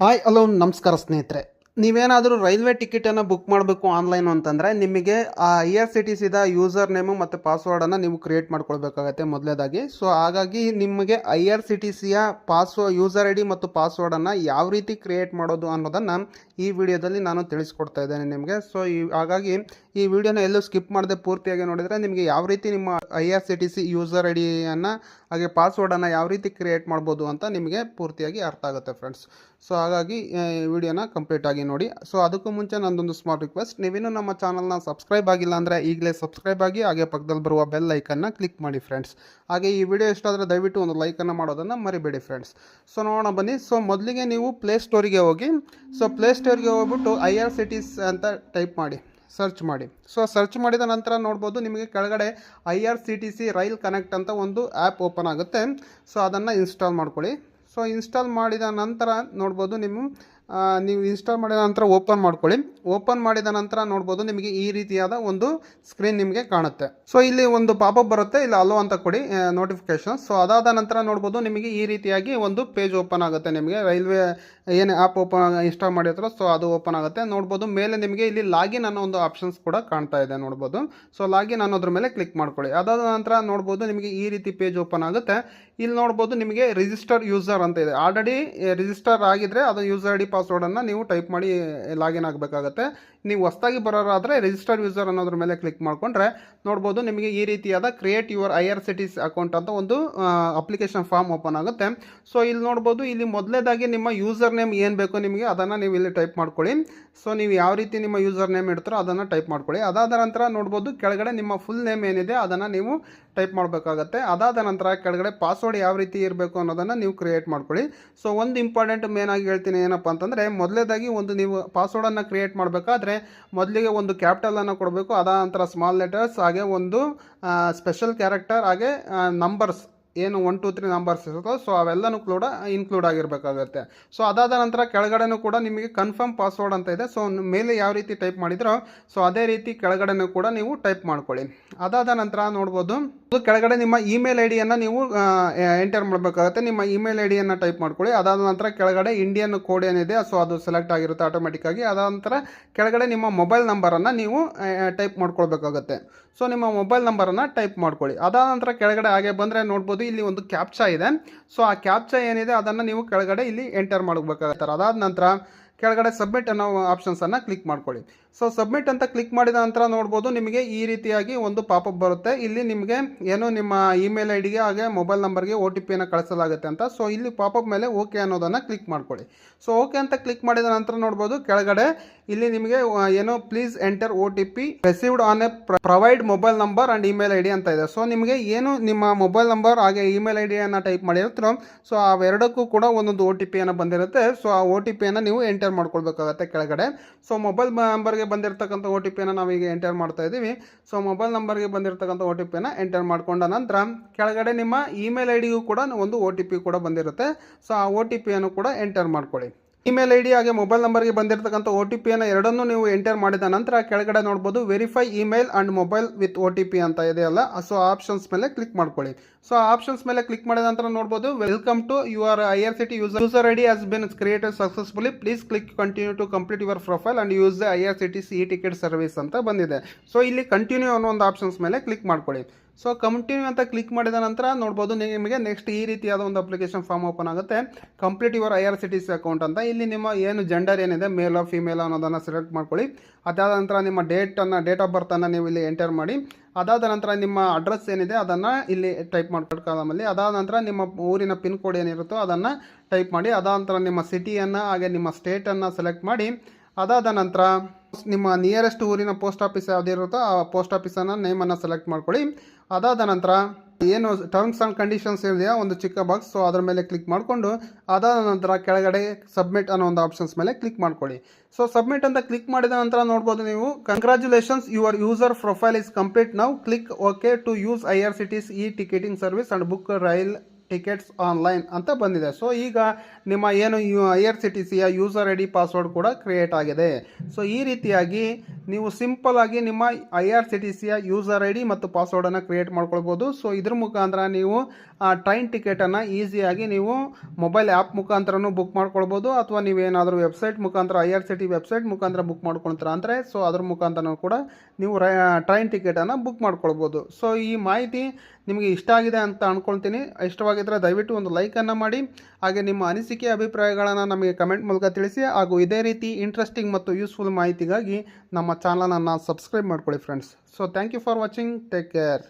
Hi hello ನಮಸ್ಕಾರ ಸ್ನೇಹಿತರೆ. ನೀವೇನಾದರೂ ರೈಲ್ವೆ ಟಿಕೆಟನ್ನು ಬುಕ್ ಮಾಡಬೇಕು ಆನ್ಲೈನ್ ಅಂತಂದರೆ ನಿಮಗೆ ಆ I R C T ಸಿದ user name ಮತ್ತು ಪಾಸ್ವರ್ಡನ್ನು ನೀವು ಕ್ರಿಯೇಟ್ ಮಾಡ್ಕೊಳ್ಬೇಕಾಗತ್ತೆ ಮೊದಲೇದಾಗಿ. ಸೊ ಹಾಗಾಗಿ ನಿಮಗೆ ಐ ಆರ್ ಸಿ ಟಿ ಸಿಯ ಪಾಸ್ವ ಯೂಸರ್ ಐ ಡಿ ಮತ್ತು ಪಾಸ್ವರ್ಡನ್ನು ಯಾವ ರೀತಿ ಕ್ರಿಯೇಟ್ ಮಾಡೋದು ಅನ್ನೋದನ್ನು ಈ ವಿಡಿಯೋದಲ್ಲಿ ನಾನು ತಿಳಿಸ್ಕೊಡ್ತಾ ಇದ್ದೇನೆ ನಿಮಗೆ. ಸೊ ಈ ಹಾಗಾಗಿ ಈ ವಿಡಿಯೋನ ಎಲ್ಲೂ ಸ್ಕಿಪ್ ಮಾಡದೆ ಪೂರ್ತಿಯಾಗಿ ನೋಡಿದರೆ ನಿಮಗೆ ಯಾವ ರೀತಿ ನಿಮ್ಮ I R C T C user I ಡಿಯನ್ನು ಹಾಗೆ ಪಾಸ್ವರ್ಡನ್ನು ಯಾವ ರೀತಿ ಕ್ರಿಯೇಟ್ ಮಾಡ್ಬೋದು ಅಂತ ನಿಮಗೆ ಪೂರ್ತಿಯಾಗಿ ಅರ್ಥ ಆಗುತ್ತೆ ಫ್ರೆಂಡ್ಸ್ ಸೊ ಹಾಗಾಗಿ ವಿಡಿಯೋನ ಕಂಪ್ಲೀಟ್ ಆಗಿ ನೋಡಿ. ಸೊ ಅದಕ್ಕೂ ಮುಂಚೆ ನಂದೊಂದು ಸ್ಮಾಲ್ ರಿಕ್ವೆಸ್ಟ್ ನೀವಿನ್ನೂ ನಮ್ಮ ಚಾನಲ್ನ ಸಬ್ಸ್ಕ್ರೈಬ್ ಆಗಿಲ್ಲ ಅಂದರೆ ಈಗಲೇ ಸಬ್ಸ್ಕ್ರೈಬ್ ಆಗಿ, ಹಾಗೆ ಪಕ್ಕದಲ್ಲಿ ಬರುವ ಬೆಲ್ ಐಕನ್ನ ಕ್ಲಿಕ್ ಮಾಡಿ ಫ್ರೆಂಡ್ಸ್ ಹಾಗೆ ಈ ವಿಡಿಯೋ ಇಷ್ಟ ಆದರೆ ದಯವಿಟ್ಟು ಒಂದು ಲೈಕನ್ನು ಮಾಡೋದನ್ನು ಮರಿಬೇಡಿ ಫ್ರೆಂಡ್ಸ್ ಸೊ ನೋಡೋಣ ಬನ್ನಿ. ಸೊ ಮೊದಲಿಗೆ ನೀವು ಪ್ಲೇ ಸ್ಟೋರಿಗೆ ಹೋಗಿ. ಸೊ ಪ್ಲೇ ಸ್ಟೋರಿಗೆ ಹೋಗ್ಬಿಟ್ಟು ಐ ಆರ್ ಸಿ ಟಿಸ್ ಅಂತ ಟೈಪ್ ಮಾಡಿ. ಸರ್ಚ್ ಮಾಡಿ. ಸೊ ಸರ್ಚ್ ಮಾಡಿದ ನಂತರ ನೋಡ್ಬೋದು ನಿಮಗೆ ಕೆಳಗಡೆ I R C T C rail connect ಅಂತ ಒಂದು ಆ್ಯಪ್ ಓಪನ್ ಆಗುತ್ತೆ. ಸೊ ಅದನ್ನು ಇನ್ಸ್ಟಾಲ್ ಮಾಡ್ಕೊಳ್ಳಿ. ಸೊ ಇನ್ಸ್ಟಾಲ್ ಮಾಡಿದ ನಂತರ ನೋಡ್ಬೋದು ನಿಮ್ಮ ನೀವು ಇನ್ಸ್ಟಾಲ್ ಮಾಡಿದ ನಂತರ ಓಪನ್ ಮಾಡ್ಕೊಳ್ಳಿ. ಓಪನ್ ಮಾಡಿದ ನಂತರ ನೋಡ್ಬೋದು ನಿಮಗೆ ಈ ರೀತಿಯಾದ ಒಂದು ಸ್ಕ್ರೀನ್ ನಿಮಗೆ ಕಾಣುತ್ತೆ. ಸೊ ಇಲ್ಲಿ ಒಂದು ಪಾಪಪ್ ಬರುತ್ತೆ. ಇಲ್ಲಿ ಅಲೋ ಅಂತ ಕೊಡಿ ನೋಟಿಫಿಕೇಶನ್ ಸೊ ಅದಾದ ನಂತರ ನೋಡ್ಬೋದು ನಿಮಗೆ ಈ ರೀತಿಯಾಗಿ ಒಂದು ಪೇಜ್ ಓಪನ್ ಆಗುತ್ತೆ ನಿಮಗೆ ರೈಲ್ವೆ ಏನು ಆ್ಯಪ್ ಓಪನ್ ಇನ್ಸ್ಟಾಲ್ ಮಾಡಿರ್ತಾರೋ ಸೊ ಅದು ಓಪನ್ ಆಗುತ್ತೆ. ನೋಡ್ಬೋದು, ಮೇಲೆ ನಿಮಗೆ ಇಲ್ಲಿ ಲಾಗಿನ್ ಅನ್ನೋ ಒಂದು ಆಪ್ಷನ್ಸ್ ಕೂಡ ಕಾಣ್ತಾ ಇದೆ, ನೋಡ್ಬೋದು. ಸೊ ಲಾಗಿನ್ ಅನ್ನೋದ್ರ ಮೇಲೆ ಕ್ಲಿಕ್ ಮಾಡ್ಕೊಳ್ಳಿ. ಅದಾದ ನಂತರ ನೋಡ್ಬೋದು, ನಿಮಗೆ ಈ ರೀತಿ ಪೇಜ್ ಓಪನ್ ಆಗುತ್ತೆ. ಇಲ್ಲಿ ನೋಡ್ಬೋದು, ನಿಮಗೆ ರಿಜಿಸ್ಟರ್ ಯೂಸರ್ ಅಂತ ಇದೆ. ಆಲ್ರೆಡಿ ರಿಜಿಸ್ಟರ್ ಆಗಿದ್ರೆ, ಅದು ಯೂಸರ್ ಐ ಡಿ ಪಾಸ್ವರ್ಡನ್ನು ನೀವು ಟೈಪ್ ಮಾಡಿ ಲಾಗಿನ್ ಆಗಬೇಕಾಗತ್ತೆ. ನೀವು ಹೊಸದಾಗಿ ಬರೋರಾದರೆ ರಿಜಿಸ್ಟರ್ ಯೂಸರ್ ಅನ್ನೋದ್ರ ಮೇಲೆ ಕ್ಲಿಕ್ ಮಾಡಿಕೊಂಡ್ರೆ, ನೋಡ್ಬೋದು, ನಿಮಗೆ ಈ ರೀತಿಯಾದ create your I R CTC account ಅಂತ ಒಂದು ಅಪ್ಲಿಕೇಶನ್ ಫಾರ್ಮ್ ಓಪನ್ ಆಗುತ್ತೆ. ಸೊ ಇಲ್ಲಿ ನೋಡ್ಬೋದು, ಇಲ್ಲಿ ಮೊದಲೇದಾಗಿ ನಿಮ್ಮ ಯೂಸರ್ ನೇಮ್ ಏನು ಬೇಕೋ ನಿಮಗೆ ಅದನ್ನು ನೀವು ಇಲ್ಲಿ ಟೈಪ್ ಮಾಡ್ಕೊಳ್ಳಿ. ಸೊ ನೀವು ಯಾವ ರೀತಿ ನಿಮ್ಮ ಯೂಸರ್ ನೇಮ್ ಇಡ್ತಾರೋ ಅದನ್ನು ಟೈಪ್ ಮಾಡ್ಕೊಳ್ಳಿ. ಅದಾದ ನಂತರ ನೋಡ್ಬೋದು ಕೆಳಗಡೆ ನಿಮ್ಮ ಫುಲ್ ನೇಮ್ ಏನಿದೆ ಅದನ್ನು ನೀವು ಟೈಪ್ ಮಾಡಬೇಕಾಗತ್ತೆ. ಅದಾದ ನಂತರ ಕೆಳಗಡೆ ಪಾಸ್ವರ್ಡ್ ಯಾವ ರೀತಿ ಇರಬೇಕು ಅನ್ನೋದನ್ನು ನೀವು ಕ್ರಿಯೇಟ್ ಮಾಡ್ಕೊಳ್ಳಿ. ಸೊ ಒಂದು ಇಂಪಾರ್ಟೆಂಟ್ ಮೇನ್ ಆಗಿ ಹೇಳ್ತೀನಿ ಏನಪ್ಪ ಅಂತಂದರೆ ಮೊದಲೇದಾಗಿ ಒಂದು ನೀವು ಪಾಸ್ವರ್ಡನ್ನು ಕ್ರಿಯೇಟ್ ಮಾಡಬೇಕಾದ್ರೆ ಮೊದಲಿಗೆ ಒಂದು ಕ್ಯಾಪಿಟಲನ್ನು ಕೊಡಬೇಕು. ಅದಾದ ನಂತರ ಸ್ಮಾಲ್ ಲೆಟರ್ಸ್, ಹಾಗೆ ಒಂದು ಸ್ಪೆಷಲ್ ಕ್ಯಾರೆಕ್ಟರ್, ಹಾಗೆ ನಂಬರ್ಸ್. ಏನು ಒನ್ ಟು ತ್ರೀ ನಂಬರ್ಸ್ ಇರುತ್ತೋ ಸೊ ಅವೆಲ್ಲನೂ ಕೂಡ ಇನ್ಕ್ಲೂಡ್ ಆಗಿರಬೇಕಾಗುತ್ತೆ. ಸೊ ಅದಾದ ನಂತರ ಕೆಳಗಡೆನೂ ಕೂಡ ನಿಮಗೆ ಕನ್ಫರ್ಮ್ ಪಾಸ್ವರ್ಡ್ ಅಂತ ಇದೆ. ಸೊ ಮೇಲೆ ಯಾವ ರೀತಿ ಟೈಪ್ ಮಾಡಿದ್ರೋ ಸೊ ಅದೇ ರೀತಿ ಕೆಳಗಡೆನೂ ಕೂಡ ನೀವು ಟೈಪ್ ಮಾಡ್ಕೊಳ್ಳಿ. ಅದಾದ ನಂತರ ನೋಡ್ಬೋದು ಕೆಳಗಡೆ ನಿಮ್ಮ ಇಮೇಲ್ ಐ ಡಿಯನ್ನು ನೀವು ಎಂಟರ್ ಮಾಡಬೇಕಾಗುತ್ತೆ. ನಿಮ್ಮ ಇಮೇಲ್ ಐ ಡಿಯನ್ನು ಟೈಪ್ ಮಾಡ್ಕೊಳ್ಳಿ. ಅದಾದ ನಂತರ ಕೆಳಗಡೆ ಇಂಡಿಯನ್ ಕೋಡ್ ಏನಿದೆ ಸೊ ಅದು ಸೆಲೆಕ್ಟ್ ಆಗಿರುತ್ತೆ ಆಟೋಮೆಟಿಕ್ಕಾಗಿ ಅದಾದ ನಂತರ ಕೆಳಗಡೆ ನಿಮ್ಮ ಮೊಬೈಲ್ ನಂಬರನ್ನು ನೀವು ಟೈಪ್ ಮಾಡ್ಕೊಳ್ಬೇಕಾಗುತ್ತೆ. ಸೊ ನಿಮ್ಮ ಮೊಬೈಲ್ ನಂಬರನ್ನು ಟೈಪ್ ಮಾಡ್ಕೊಳ್ಳಿ. ಅದಾದ ನಂತರ ಕೆಳಗಡೆ ಹಾಗೆ ಬಂದರೆ ನೋಡ್ಬೋದು ಇಲ್ಲಿ ಒಂದು ಕ್ಯಾಪ್ಚಾ ಇದೆ. ಸೊ ಆ ಕ್ಯಾಪ್ಚಾ ಏನಿದೆ ಅದನ್ನು ನೀವು ಕೆಳಗಡೆ ಇಲ್ಲಿ ಎಂಟರ್ ಮಾಡಬೇಕಾಗತ್ತಾರೆ ಅದಾದ ನಂತರ ಕೆಳಗಡೆ ಸಬ್ಮಿಟ್ ಅನ್ನೋ ಆಪ್ಷನ್ಸನ್ನು ಕ್ಲಿಕ್ ಮಾಡ್ಕೊಳ್ಳಿ. ಸೊ ಸಬ್ಮಿಟ್ ಅಂತ ಕ್ಲಿಕ್ ಮಾಡಿದ ನಂತರ ನೋಡ್ಬೋದು ನಿಮಗೆ ಈ ರೀತಿಯಾಗಿ ಒಂದು ಪಾಪಪ್ ಬರುತ್ತೆ. ಇಲ್ಲಿ ನಿಮಗೆ ಏನು ನಿಮ್ಮ ಇಮೇಲ್ ಐ ಡಿಗೆ ಹಾಗೆ ಮೊಬೈಲ್ ನಂಬರ್ಗೆ ಒ ಟಿ ಪಿಯನ್ನು ಕಳಿಸಲಾಗುತ್ತೆ ಅಂತ. ಸೊ ಇಲ್ಲಿ ಪಾಪಪ್ ಮೇಲೆ ಓಕೆ ಅನ್ನೋದನ್ನು ಕ್ಲಿಕ್ ಮಾಡ್ಕೊಳ್ಳಿ. ಸೊ ಓಕೆ ಅಂತ ಕ್ಲಿಕ್ ಮಾಡಿದ ನಂತರ ನೋಡ್ಬೋದು ಕೆಳಗಡೆ ಇಲ್ಲಿ ನಿಮಗೆ ಏನೋ please enter O T P received on a provide mobile number and email I D ಅಂತ ಇದೆ. ಸೊ ನಿಮಗೆ ಏನು ನಿಮ್ಮ ಮೊಬೈಲ್ ನಂಬರ್ ಹಾಗೆ ಇಮೇಲ್ ಐ ಡಿಯನ್ನು ಟೈಪ್ ಮಾಡಿರ್ತೀರೋ ಸೊ ಅವೆರಡಕ್ಕೂ ಕೂಡ ಒಂದೊಂದು ಓ ಟಿ ಪಿಯನ್ನು ಬಂದಿರುತ್ತೆ. ಸೊ ಆ ಓ ಟಿ ಪಿಯನ್ನು ನೀವು ಎಂಟರ್ ಮಾಡ್ಕೊಳ್ಬೇಕಾಗತ್ತೆ ಕೆಳಗಡೆ. ಸೊ ಮೊಬೈಲ್ ನಂಬರ್ಗೆ ಬಂದಿರತಕ್ಕಂಥ ಓ ಟಿ ಪಿಯನ್ನು ನಾವೀಗ ಎಂಟರ್ ಮಾಡ್ತಾ ಇದ್ದೀವಿ. ಸೊ ಮೊಬೈಲ್ ನಂಬರ್ಗೆ ಬಂದಿರತಕ್ಕಂಥ ಓ ಟಿ ಪಿಯನ್ನು ಎಂಟರ್ ಮಾಡ್ಕೊಂಡ ನಂತರ, ಕೆಳಗಡೆ ನಿಮ್ಮ ಇಮೇಲ್ ಐ ಡಿಗೂ ಕೂಡ ಒಂದು ಓ ಟಿ ಪಿ ಕೂಡ ಬಂದಿರುತ್ತೆ. ಸೊ ಆ ಓ ಟಿ ಪಿಯನ್ನು ಕೂಡ ಎಂಟರ್ ಮಾಡ್ಕೊಳ್ಳಿ. ಇಮೇಲ್ ಐ ಡಿ ಹಾಗೆ ಮೊಬೈಲ್ ನಂಬರ್ಗೆ ಬಂದಿರತಕ್ಕಂಥ ಒ ಟಿ ಪಿಯನ್ನು ಎರಡನ್ನೂ ನೀವು ಎಂಟರ್ ಮಾಡಿದ ನಂತರ ಕೆಳಗಡೆ ನೋಡ್ಬೋದು verify email and mobile with O T P ಅಂತ ಇದೆಯಲ್ಲ ಸೊ ಆಪ್ಷನ್ಸ್ ಮೇಲೆ ಕ್ಲಿಕ್ ಮಾಡ್ಕೊಳ್ಳಿ. ಸೊ ಆಪ್ಷನ್ಸ್ ಮೇಲೆ ಕ್ಲಿಕ್ ಮಾಡಿದ ನಂತರ ನೋಡ್ಬೋದು welcome to your I R C T user. User I D has been created successfully please click continue to complete your profile and use I R C T C ticket service ಅಂತ ಬಂದಿದೆ. So ಇಲ್ಲಿ continue ಅನ್ನೋ ಒಂದು options ಮೇಲೆ click ಮಾಡ್ಕೊಳ್ಳಿ. So continue ಅಂತ click ಮಾಡಿದ ನಂತರ ನೋಡ್ಬೋದು ನಿಮಗೆ ನೆಕ್ಸ್ಟ್ ಈ ರೀತಿಯಾದ ಒಂದು ಅಪ್ಲಿಕೇಶನ್ ಫಾರ್ಮ್ ಓಪನ್ ಆಗುತ್ತೆ. Complete your I R C T C account ಅಂತ. ಇಲ್ಲಿ ನಿಮ್ಮ ಏನು ಜೆಂಡರ್ ಏನಿದೆ ಮೇಲ್ ಫಿಮೇಲ್ ಅನ್ನೋದನ್ನು ಸೆಲೆಕ್ಟ್ ಮಾಡ್ಕೊಳ್ಳಿ. ಅದಾದ ನಂತರ ನಿಮ್ಮ ಡೇಟನ್ನು ಡೇಟ್ ಆಫ್ ಬರ್ತನ್ನು ನೀವು ಇಲ್ಲಿ ಎಂಟರ್ ಮಾಡಿ. ಅದಾದ ನಂತರ ನಿಮ್ಮ ಅಡ್ರೆಸ್ ಏನಿದೆ, ಅದನ್ನು ಇಲ್ಲಿ ಟೈಪ್ ಮಾಡ್ಕೊಂಡು ಕಾಲಮಲ್ಲಿ. ಅದಾದ ನಂತರ ನಿಮ್ಮ ಊರಿನ ಪಿನ್ ಕೋಡ್ ಏನಿರುತ್ತೋ ಅದನ್ನು ಟೈಪ್ ಮಾಡಿ. ಅದಾದ ನಂತರ ನಿಮ್ಮ ಸಿಟಿಯನ್ನು ಹಾಗೆ ನಿಮ್ಮ ಸ್ಟೇಟನ್ನು ಸೆಲೆಕ್ಟ್ ಮಾಡಿ. ಅದಾದ ನಂತರ ನಿಮ್ಮ ನಿಯರೆಸ್ಟ್ ಊರಿನ ಪೋಸ್ಟ್ ಆಫೀಸ್ ಯಾವುದಿರುತ್ತೋ ಆ ಪೋಸ್ಟ್ ಆಫೀಸನ್ನು ನೇಮನ್ನು ಸೆಲೆಕ್ಟ್ ಮಾಡ್ಕೊಳ್ಳಿ. ಅದಾದ ನಂತರ ಏನು ಟರ್ಮ್ಸ್ ಆ್ಯಂಡ್ ಕಂಡೀಷನ್ಸ್ ಇದೆಯಾ ಒಂದು ಚಿಕ್ಕ ಬಾಕ್ಸ್ ಸೊ ಅದರ ಮೇಲೆ ಕ್ಲಿಕ್ ಮಾಡಿಕೊಂಡು ಅದಾದ ನಂತರ ಕೆಳಗಡೆ ಸಬ್ಮಿಟ್ ಅನ್ನೋ ಒಂದು ಆಪ್ಷನ್ಸ್ ಮೇಲೆ ಕ್ಲಿಕ್ ಮಾಡ್ಕೊಳ್ಳಿ. ಸೊ ಸಬ್ಮಿಟ್ ಅಂತ ಕ್ಲಿಕ್ ಮಾಡಿದ ನಂತರ ನೋಡ್ಬೋದು ನೀವು congratulations your user profile is complete ನಾವು click okay to use I R C T C e ticketing service and book rail tickets online ಅಂತ ಬಂದಿದೆ. ಸೊ ಈಗ ನಿಮ್ಮ ಏನು ಯು ಐ ಆರ್ ಸಿ ಟಿ ಸಿಯ ಯೂಸರ್ ಐ ಡಿ ಪಾಸ್ವರ್ಡ್ ಕೂಡ create ಆಗಿದೆ. ಸೊ ಈ ರೀತಿಯಾಗಿ ನೀವು ಸಿಂಪಲ್ ಆಗಿ ನಿಮ್ಮ ಐ ಆರ್ ಸಿ ಟಿ ಸಿಯ ಯೂಸರ್ ಐ ಡಿ ಮತ್ತು ಪಾಸ್ವರ್ಡನ್ನು ಕ್ರಿಯೇಟ್ ಮಾಡ್ಕೊಳ್ಬೋದು. ಸೊ ಇದ್ರ ಮುಖಾಂತರ ನೀವು, ಆ ಟ್ರೈನ್ ಟಿಕೆಟನ್ನು ಈಸಿಯಾಗಿ ನೀವು ಮೊಬೈಲ್ ಆ್ಯಪ್ ಮುಖಾಂತರನೂ ಬುಕ್ ಮಾಡ್ಕೊಳ್ಬೋದು. ಅಥವಾ ನೀವೇನಾದರೂ ವೆಬ್ಸೈಟ್ ಮುಖಾಂತರ I R C T website ಮುಖಾಂತರ ಬುಕ್ ಮಾಡ್ಕೊಳ್ತೀರ ಅಂದರೆ ಸೊ ಅದ್ರ ಮುಖಾಂತರನೂ ಕೂಡ ನೀವು ಟ್ರೈನ್ ಟಿಕೆಟನ್ನು ಬುಕ್ ಮಾಡ್ಕೊಳ್ಬೋದು. ಸೊ ಈ ಮಾಹಿತಿ ನಿಮಗೆ ಇಷ್ಟ ಆಗಿದೆ ಅಂತ ಅಂದ್ಕೊಳ್ತೀನಿ ಇಷ್ಟವಾಗಿದ್ದರೆ ದಯವಿಟ್ಟು ಒಂದು ಲೈಕನ್ನು ಮಾಡಿ, ಹಾಗೆ ನಿಮ್ಮ ಅನಿಸಿಕೆ, ಅಭಿಪ್ರಾಯಗಳನ್ನು ನಮಗೆ ಕಮೆಂಟ್ ಮೂಲಕ ತಿಳಿಸಿ, ಹಾಗೂ ಇದೇ ರೀತಿ ಇಂಟ್ರೆಸ್ಟಿಂಗ್ ಮತ್ತು ಯೂಸ್ಫುಲ್ ಮಾಹಿತಿಗಾಗಿ ನಮ್ಮ ಚಾನಲನ್ನು ಸಬ್ಸ್ಕ್ರೈಬ್ ಮಾಡ್ಕೊಳ್ಳಿ friends so thank you for watching take care